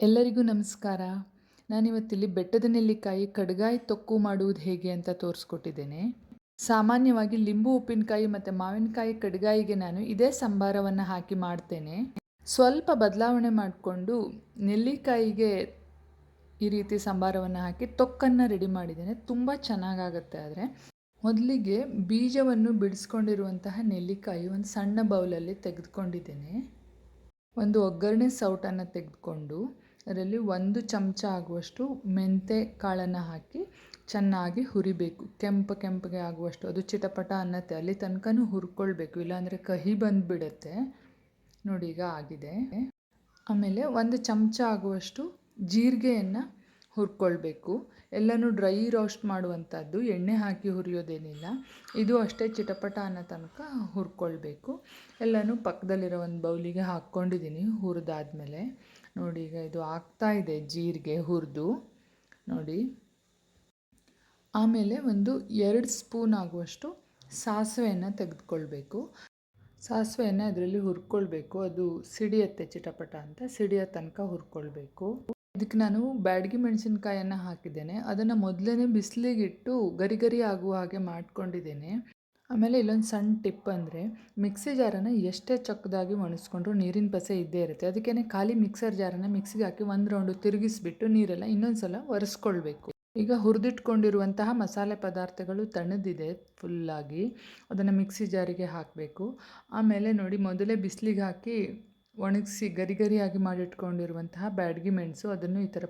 ಎಲ್ಲರಿಗೂ ನಮಸ್ಕಾರ. ನಾನಿವತ್ತಿಲ್ಲಿ ಬೆಟ್ಟದ ನೆಲ್ಲಿಕಾಯಿ ಕಡ್ಗಾಯಿ ತೊಕ್ಕು ಮಾಡುವುದು ಹೇಗೆ ಅಂತ ತೋರಿಸ್ಕೊಟ್ಟಿದ್ದೇನೆ. ಸಾಮಾನ್ಯವಾಗಿ ಲಿಂಬು ಉಪ್ಪಿನಕಾಯಿ ಮತ್ತು ಮಾವಿನಕಾಯಿ ಕಡ್ಗಾಯಿಗೆ ನಾನು ಇದೇ ಸಂಬಾರವನ್ನು ಹಾಕಿ ಮಾಡ್ತೇನೆ. ಸ್ವಲ್ಪ ಬದಲಾವಣೆ ಮಾಡಿಕೊಂಡು ನೆಲ್ಲಿಕಾಯಿಗೆ ಈ ರೀತಿ ಸಂಬಾರವನ್ನು ಹಾಕಿ ತೊಕ್ಕನ್ನು ರೆಡಿ ಮಾಡಿದ್ದೇನೆ. ತುಂಬ ಚೆನ್ನಾಗಾಗತ್ತೆ ಆದರೆ. ಮೊದಲಿಗೆ ಬೀಜವನ್ನು ಬಿಡಿಸ್ಕೊಂಡಿರುವಂತಹ ನೆಲ್ಲಿಕಾಯಿ ಒಂದು ಸಣ್ಣ ಬೌಲಲ್ಲಿ ತೆಗೆದುಕೊಂಡಿದ್ದೇನೆ. ಒಂದು ಒಗ್ಗರಣೆ ಸೌಟನ್ನು ತೆಗೆದುಕೊಂಡು ಅದರಲ್ಲಿ ಒಂದು ಚಮಚ ಆಗುವಷ್ಟು ಮೆಂತೆ ಕಾಳನ್ನು ಹಾಕಿ ಚೆನ್ನಾಗಿ ಹುರಿಬೇಕು. ಕೆಂಪು ಕೆಂಪಗೆ ಆಗುವಷ್ಟು. ಅದು ಚಿಟಪಟ ಅನ್ನತ್ತೆ. ಅಲ್ಲಿ ತನಕನೂ ಹುರ್ಕೊಳ್ಬೇಕು. ಇಲ್ಲಾಂದರೆ ಕಹಿ ಬಂದುಬಿಡತ್ತೆ. ನೋಡಿ, ಈಗ ಆಗಿದೆ. ಆಮೇಲೆ ಒಂದು ಚಮಚ ಆಗುವಷ್ಟು ಜೀರಿಗೆಯನ್ನು ಹುರ್ಕೊಳ್ಬೇಕು. ಎಲ್ಲನೂ ಡ್ರೈ ರೋಸ್ಟ್ ಮಾಡುವಂಥದ್ದು. ಎಣ್ಣೆ ಹಾಕಿ ಹುರಿಯೋದೇನಿಲ್ಲ. ಇದು ಅಷ್ಟೇ ಚಿಟಪಟ ಅನ್ನೋ ತನಕ ಹುರ್ಕೊಳ್ಬೇಕು. ಎಲ್ಲನೂ ಪಕ್ಕದಲ್ಲಿರೋ ಒಂದು ಬೌಲಿಗೆ ಹಾಕ್ಕೊಂಡಿದ್ದೀನಿ ಹುರಿದಾದ್ಮೇಲೆ. ನೋಡಿ ಈಗ ಇದು ಆಗ್ತಾ ಇದೆ ಜೀರಿಗೆ ಹುರಿದು. ನೋಡಿ. ಆಮೇಲೆ ಒಂದು ಎರಡು ಸ್ಪೂನ್ ಆಗುವಷ್ಟು ಸಾಸಿವೆಯನ್ನು ತೆಗೆದುಕೊಳ್ಬೇಕು. ಸಾಸಿವೆಯನ್ನು ಅದರಲ್ಲಿ ಹುರ್ಕೊಳ್ಬೇಕು. ಅದು ಸಿಡಿಯತ್ತೆ ಚಿಟಪಟ ಅಂತ. ಸಿಡಿಯೋ ತನಕ ಹುರ್ಕೊಳ್ಬೇಕು. ಇದಕ್ಕೆ ನಾನು ಬ್ಯಾಡಗಿ ಮೆಣಸಿನ್ಕಾಯನ್ನು ಹಾಕಿದ್ದೇನೆ. ಅದನ್ನು ಮೊದಲೇ ಬಿಸಿಲಿಗಿಟ್ಟು ಗರಿ ಗರಿ ಆಗುವ ಹಾಗೆ ಮಾಡ್ಕೊಂಡಿದ್ದೇನೆ. ಆಮೇಲೆ ಇಲ್ಲೊಂದು ಸಣ್ಣ ಟಿಪ್ ಅಂದರೆ ಮಿಕ್ಸಿ ಜಾರನ್ನು ಎಷ್ಟೇ ಚೊಕ್ಕದಾಗಿ ಒಣಗಿಸ್ಕೊಂಡ್ರು ನೀರಿನ ಪಸೆ ಇದ್ದೇ ಇರುತ್ತೆ. ಅದಕ್ಕೇ ಖಾಲಿ ಮಿಕ್ಸರ್ ಜಾರನ್ನು ಮಿಕ್ಸಿಗೆ ಹಾಕಿ ಒಂದು ರೌಂಡು ತಿರುಗಿಸ್ಬಿಟ್ಟು ನೀರೆಲ್ಲ ಇನ್ನೊಂದು ಸಲ ಒರೆಸ್ಕೊಳ್ಬೇಕು. ಈಗ ಹುರಿದಿಟ್ಕೊಂಡಿರುವಂತಹ ಮಸಾಲೆ ಪದಾರ್ಥಗಳು ತಣ್ಣದಿದೆ ಫುಲ್ಲಾಗಿ ಅದನ್ನು ಮಿಕ್ಸಿ ಜಾರಿಗೆ ಹಾಕಬೇಕು. ಆಮೇಲೆ ನೋಡಿ ಮೊದಲೇ ಬಿಸಿಲಿಗೆ ಹಾಕಿ ಒಣಗಿಸಿ ಗರಿ ಗರಿಯಾಗಿ ಮಾಡಿಟ್ಕೊಂಡಿರುವಂತಹ ಬ್ಯಾಡ್ಗಿ ಮೆಣಸು ಅದನ್ನು ಈ ಥರ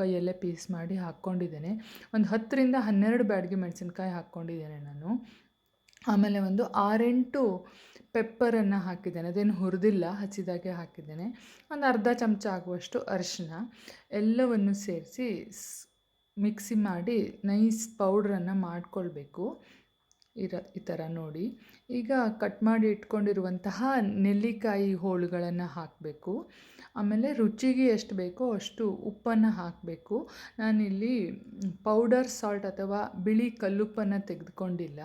ಕೈಯಲ್ಲೇ ಪೀಸ್ ಮಾಡಿ ಹಾಕ್ಕೊಂಡಿದ್ದೇನೆ. ಒಂದು ಹತ್ತರಿಂದ ಹನ್ನೆರಡು ಬ್ಯಾಡ್ಗಿ ಮೆಣಸಿನ್ಕಾಯಿ ಹಾಕ್ಕೊಂಡಿದ್ದೇನೆ ನಾನು. ಆಮೇಲೆ ಒಂದು ಆರೆಂಟು ಪೆಪ್ಪರನ್ನು ಹಾಕಿದ್ದೇನೆ. ಅದೇನು ಹುರಿದಿಲ್ಲ, ಹಚ್ಚಿದಾಗೆ ಹಾಕಿದ್ದೇನೆ. ಒಂದು ಅರ್ಧ ಚಮಚ ಆಗುವಷ್ಟು ಅರಿಶಿನ ಎಲ್ಲವನ್ನು ಸೇರಿಸಿ ಮಿಕ್ಸಿ ಮಾಡಿ ನೈಸ್ ಪೌಡ್ರನ್ನು ಮಾಡಿಕೊಳ್ಬೇಕು. ಇರ, ಈ ಥರ ನೋಡಿ. ಈಗ ಕಟ್ ಮಾಡಿ ಇಟ್ಕೊಂಡಿರುವಂತಹ ನೆಲ್ಲಿಕಾಯಿ ಹೋಳುಗಳನ್ನು ಹಾಕಬೇಕು. ಆಮೇಲೆ ರುಚಿಗೆ ಎಷ್ಟು ಬೇಕೋ ಅಷ್ಟು ಉಪ್ಪನ್ನು ಹಾಕಬೇಕು. ನಾನಿಲ್ಲಿ ಪೌಡರ್ ಸಾಲ್ಟ್ ಅಥವಾ ಬಿಳಿ ಕಲ್ಲುಪ್ಪನ್ನು ತೆಗೆದುಕೊಂಡಿಲ್ಲ.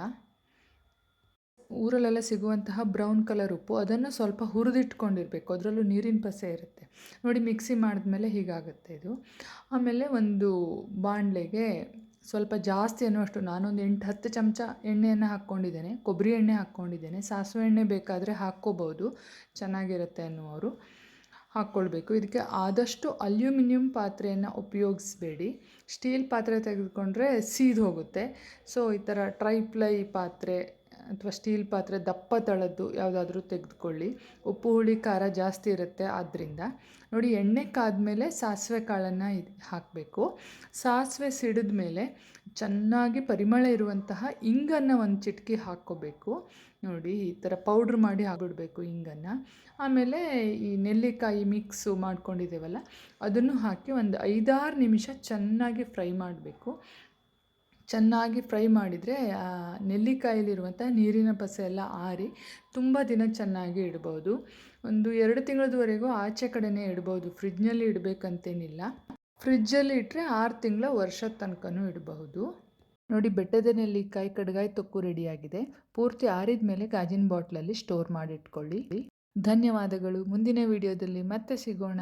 ಊರಲ್ಲೆಲ್ಲ ಸಿಗುವಂತಹ ಬ್ರೌನ್ ಕಲರ್ ಉಪ್ಪು, ಅದನ್ನು ಸ್ವಲ್ಪ ಹುರಿದಿಟ್ಕೊಂಡಿರಬೇಕು. ಅದರಲ್ಲೂ ನೀರಿನ ಪಸೆ ಇರುತ್ತೆ. ನೋಡಿ, ಮಿಕ್ಸಿ ಮಾಡಿದ್ಮೇಲೆ ಹೀಗಾಗುತ್ತೆ ಇದು. ಆಮೇಲೆ ಒಂದು ಬಾಣಲೆಗೆ ಸ್ವಲ್ಪ ಜಾಸ್ತಿ ಅನ್ನುವಷ್ಟು, ನಾನೊಂದು ಎಂಟು, ಹತ್ತು ಚಮಚ ಎಣ್ಣೆಯನ್ನು ಹಾಕ್ಕೊಂಡಿದ್ದೇನೆ. ಕೊಬ್ಬರಿ ಎಣ್ಣೆ ಹಾಕ್ಕೊಂಡಿದ್ದೇನೆ. ಸಾಸಿವೆ ಎಣ್ಣೆ ಬೇಕಾದರೆ ಹಾಕ್ಕೋಬೋದು. ಚೆನ್ನಾಗಿರುತ್ತೆ ಅನ್ನುವರು ಹಾಕ್ಕೊಳ್ಬೇಕು. ಇದಕ್ಕೆ ಆದಷ್ಟು ಅಲ್ಯೂಮಿನಿಯಂ ಪಾತ್ರೆಯನ್ನು ಉಪಯೋಗಿಸ್ಬೇಡಿ. ಸ್ಟೀಲ್ ಪಾತ್ರೆ ತೆಗೆದುಕೊಂಡ್ರೆ ಸೀದು ಹೋಗುತ್ತೆ ಸೊ, ಈ ಥರ ಟ್ರೈಪ್ಲೈ ಪಾತ್ರೆ ಅಥವಾ ಸ್ಟೀಲ್ ಪಾತ್ರೆ ದಪ್ಪ ತಳದ್ದು ಯಾವುದಾದ್ರೂ ತೆಗೆದುಕೊಳ್ಳಿ. ಉಪ್ಪು, ಹುಳಿ, ಖಾರ ಜಾಸ್ತಿ ಇರುತ್ತೆ ಆದ್ದರಿಂದ ನೋಡಿ, ಎಣ್ಣೆ ಕಾದ್ಮೇಲೆ ಸಾಸಿವೆ ಕಾಳನ್ನು ಇದು ಹಾಕಬೇಕು. ಸಾಸಿವೆ ಸಿಡಿದ ಮೇಲೆ ಚೆನ್ನಾಗಿ ಪರಿಮಳ ಇರುವಂತಹ ಇಂಗನ್ನು ಒಂದು ಚಿಟಕಿ ಹಾಕ್ಕೋಬೇಕು. ನೋಡಿ, ಈ ಥರ ಪೌಡ್ರ್ ಮಾಡಿ ಹಾಕ್ಬಿಡ್ಬೇಕು ಇಂಗನ್ನು. ಆಮೇಲೆ ಈ ನೆಲ್ಲಿಕಾಯಿ ಮಿಕ್ಸು ಮಾಡ್ಕೊಂಡಿದ್ದೇವಲ್ಲ, ಅದನ್ನು ಹಾಕಿ ಒಂದು ಐದಾರು ನಿಮಿಷ ಚೆನ್ನಾಗಿ ಫ್ರೈ ಮಾಡಬೇಕು. ಚೆನ್ನಾಗಿ ಫ್ರೈ ಮಾಡಿದರೆ ನೆಲ್ಲಿಕಾಯಲ್ಲಿರುವಂಥ ನೀರಿನ ಪಸೆ ಎಲ್ಲ ಆರಿ ತುಂಬ ದಿನ ಚೆನ್ನಾಗಿ ಇಡ್ಬೋದು. ಒಂದು ಎರಡು ತಿಂಗಳದವರೆಗೂ ಆಚೆ ಕಡೆನೇ ಇಡ್ಬೋದು. ಫ್ರಿಜ್ನಲ್ಲಿ ಇಡಬೇಕಂತೇನಿಲ್ಲ. ಫ್ರಿಜ್ಜಲ್ಲಿ ಇಟ್ಟರೆ ಆರು ತಿಂಗಳ ವರ್ಷದ ತನಕನೂ ಇಡಬಹುದು. ನೋಡಿ, ಬೆಟ್ಟದ ನೆಲ್ಲಿಕಾಯಿ ಕಡ್ಗಾಯಿ ತೊಕ್ಕು ರೆಡಿಯಾಗಿದೆ. ಪೂರ್ತಿ ಆರಿದ ಮೇಲೆ ಗಾಜಿನ ಬಾಟ್ಲಲ್ಲಿ ಸ್ಟೋರ್ ಮಾಡಿಟ್ಕೊಳ್ಳಿ. ಧನ್ಯವಾದಗಳು. ಮುಂದಿನ ವಿಡಿಯೋದಲ್ಲಿ ಮತ್ತೆ ಸಿಗೋಣ.